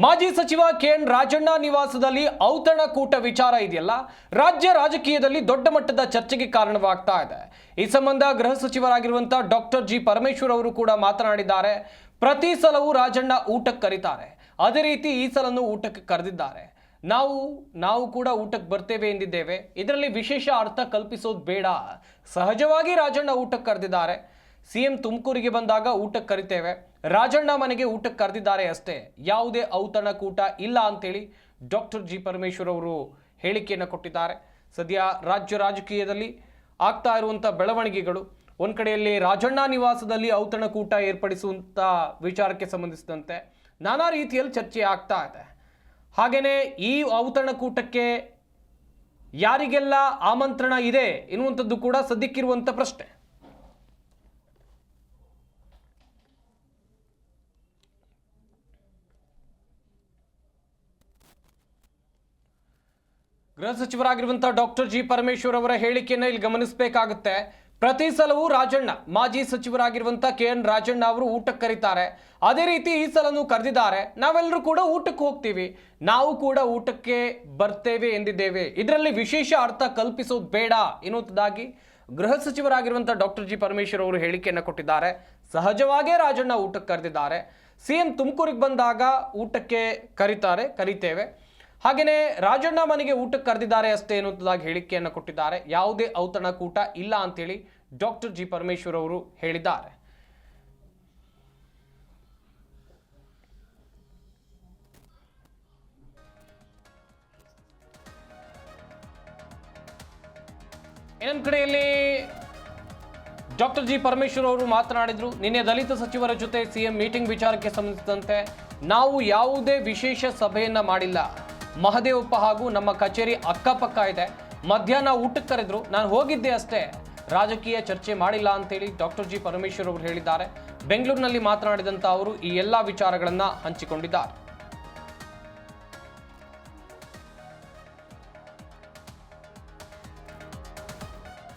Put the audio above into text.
ಮಾಜಿ ಸಚಿವ ಕೆಎನ್ ರಾಜಣ್ಣ ನಿವಾಸದಲ್ಲಿ ಔತಣಕೂಟ ವಿಚಾರ ಇದೆಯಲ್ಲ, ರಾಜ್ಯ ರಾಜಕೀಯದಲ್ಲಿ ದೊಡ್ಡ ಮಟ್ಟದ ಚರ್ಚೆಗೆ ಕಾರಣವಾಗ್ತಾ ಇದೆ. ಈ ಸಂಬಂಧ ಗೃಹ ಸಚಿವರಾಗಿರುವಂತಹ ಡಾಕ್ಟರ್ ಜಿ ಪರಮೇಶ್ವರ್ ಅವರು ಕೂಡ ಮಾತನಾಡಿದ್ದಾರೆ. ಪ್ರತಿ ಸಲವೂ ರಾಜಣ್ಣ ಊಟಕ್ಕೆ ಕರೀತಾರೆ. ಅದೇ ರೀತಿ ಈ ಸಲನೂ ಊಟಕ್ಕೆ ಕರೆದಿದ್ದಾರೆ. ನಾವು ನಾವು ಕೂಡ ಊಟಕ್ಕೆ ಬರ್ತೇವೆ ಎಂದಿದ್ದೇವೆ. ಇದರಲ್ಲಿ ವಿಶೇಷ ಅರ್ಥ ಕಲ್ಪಿಸೋದು ಬೇಡ. ಸಹಜವಾಗಿ ರಾಜಣ್ಣ ಊಟಕ್ಕೆ ಕರೆದಿದ್ದಾರೆ. ಸಿಎಂ ತುಮಕೂರಿಗೆ ಬಂದಾಗ ಊಟಕ್ಕೆ ಕರಿತೇವೆ. ರಾಜಣ್ಣ ಮನೆಗೆ ಊಟಕ್ಕೆ ಕರೆದಿದ್ದಾರೆ ಅಷ್ಟೇ. ಯಾವುದೇ ಔತಣಕೂಟ ಇಲ್ಲ ಅಂತೇಳಿ ಡಾಕ್ಟರ್ ಜಿ ಪರಮೇಶ್ವರ್ ಅವರು ಹೇಳಿಕೆಯನ್ನು ಕೊಟ್ಟಿದ್ದಾರೆ. ಸದ್ಯ ರಾಜ್ಯ ರಾಜಕೀಯದಲ್ಲಿ ಆಗ್ತಾ ಇರುವಂಥ ಬೆಳವಣಿಗೆಗಳು, ಒಂದು ಕಡೆಯಲ್ಲಿ ರಾಜಣ್ಣ ನಿವಾಸದಲ್ಲಿ ಔತಣಕೂಟ ಏರ್ಪಡಿಸುವಂಥ ವಿಚಾರಕ್ಕೆ ಸಂಬಂಧಿಸಿದಂತೆ ನಾನಾ ರೀತಿಯಲ್ಲಿ ಚರ್ಚೆ ಆಗ್ತಾ ಇದೆ. ಹಾಗೆಯೇ ಈ ಔತಣಕೂಟಕ್ಕೆ ಯಾರಿಗೆಲ್ಲ ಆಮಂತ್ರಣ ಇದೆ ಎನ್ನುವಂಥದ್ದು ಕೂಡ ಸದ್ಯಕ್ಕಿರುವಂಥ ಪ್ರಶ್ನೆ. ಗೃಹ ಸಚಿವರಾಗಿರುವಂತಹ ಡಾಕ್ಟರ್ ಜಿ ಪರಮೇಶ್ವರ್ ಅವರ ಹೇಳಿಕೆಯನ್ನು ಇಲ್ಲಿ ಗಮನಿಸಬೇಕಾಗುತ್ತೆ. ಪ್ರತಿ ಸಲವೂ ರಾಜಣ್ಣ, ಮಾಜಿ ಸಚಿವರಾಗಿರುವಂತಹ ಕೆ ಎನ್ ರಾಜಣ್ಣ ಅವರು ಊಟಕ್ಕೆ ಕರೀತಾರೆ ಅದೇ ರೀತಿ ಈ ಸಲನೂ ಕರೆದಿದ್ದಾರೆ. ನಾವೆಲ್ಲರೂ ಕೂಡ ಊಟಕ್ಕೆ ಹೋಗ್ತೀವಿ. ನಾವು ಕೂಡ ಊಟಕ್ಕೆ ಬರ್ತೇವೆ ಎಂದಿದ್ದೇವೆ. ಇದರಲ್ಲಿ ವಿಶೇಷ ಅರ್ಥ ಕಲ್ಪಿಸೋದು ಬೇಡ ಎನ್ನುವುದಾಗಿ ಗೃಹ ಸಚಿವರಾಗಿರುವಂತಹ ಡಾಕ್ಟರ್ ಜಿ ಪರಮೇಶ್ವರ್ ಅವರು ಹೇಳಿಕೆಯನ್ನು ಕೊಟ್ಟಿದ್ದಾರೆ. ಸಹಜವಾಗೇ ರಾಜಣ್ಣ ಊಟಕ್ಕೆ ಕರೆದಿದ್ದಾರೆ. ಸಿಎಂ ತುಮಕೂರಿಗೆ ಬಂದಾಗ ಊಟಕ್ಕೆ ಕರೀತಾರೆ, ಕರಿತೇವೆ. ಹಾಗೆಯೇ ರಾಜಣ್ಣ ಮನೆಗೆ ಊಟಕ್ಕೆ ಕರೆದಿದ್ದಾರೆ ಅಷ್ಟೇ ಎನ್ನುವುದಾಗಿ ಹೇಳಿಕೆಯನ್ನು ಕೊಟ್ಟಿದ್ದಾರೆ. ಯಾವುದೇ ಔತಣಕೂಟ ಇಲ್ಲ ಅಂತೇಳಿ ಡಾಕ್ಟರ್ ಜಿ ಪರಮೇಶ್ವರ್ ಅವರು ಹೇಳಿದ್ದಾರೆ. ಇನ್ನೊಂದು ಕಡೆಯಲ್ಲಿ ಡಾಕ್ಟರ್ ಜಿ ಪರಮೇಶ್ವರ್ ಅವರು ಮಾತನಾಡಿದ್ರು, ನಿನ್ನೆ ದಲಿತ ಸಚಿವರ ಜೊತೆ ಸಿಎಂ ಮೀಟಿಂಗ್ ವಿಚಾರಕ್ಕೆ ಸಂಬಂಧಿಸಿದಂತೆ ನಾವು ಯಾವುದೇ ವಿಶೇಷ ಸಭೆಯನ್ನ ಮಾಡಿಲ್ಲ. ಮಹದೇವಪ್ಪ ಹಾಗೂ ನಮ್ಮ ಕಚೇರಿ ಅಕ್ಕಪಕ್ಕ ಇದೆ. ಮಧ್ಯಾಹ್ನ ಊಟಕ್ಕೆ ಕರೆದ್ರು. ನಾನು ಹೋಗಿದ್ದೆ ಅಷ್ಟೇ. ರಾಜಕೀಯ ಚರ್ಚೆ ಮಾಡಿಲ್ಲ ಅಂತೇಳಿ ಡಾಕ್ಟರ್ ಜಿ ಪರಮೇಶ್ವರ್ ಅವರು ಹೇಳಿದ್ದಾರೆ. ಬೆಂಗಳೂರಿನಲ್ಲಿ ಮಾತನಾಡಿದಂಥ ಅವರು ಈ ಎಲ್ಲ ವಿಚಾರಗಳನ್ನು ಹಂಚಿಕೊಂಡಿದ್ದಾರೆ.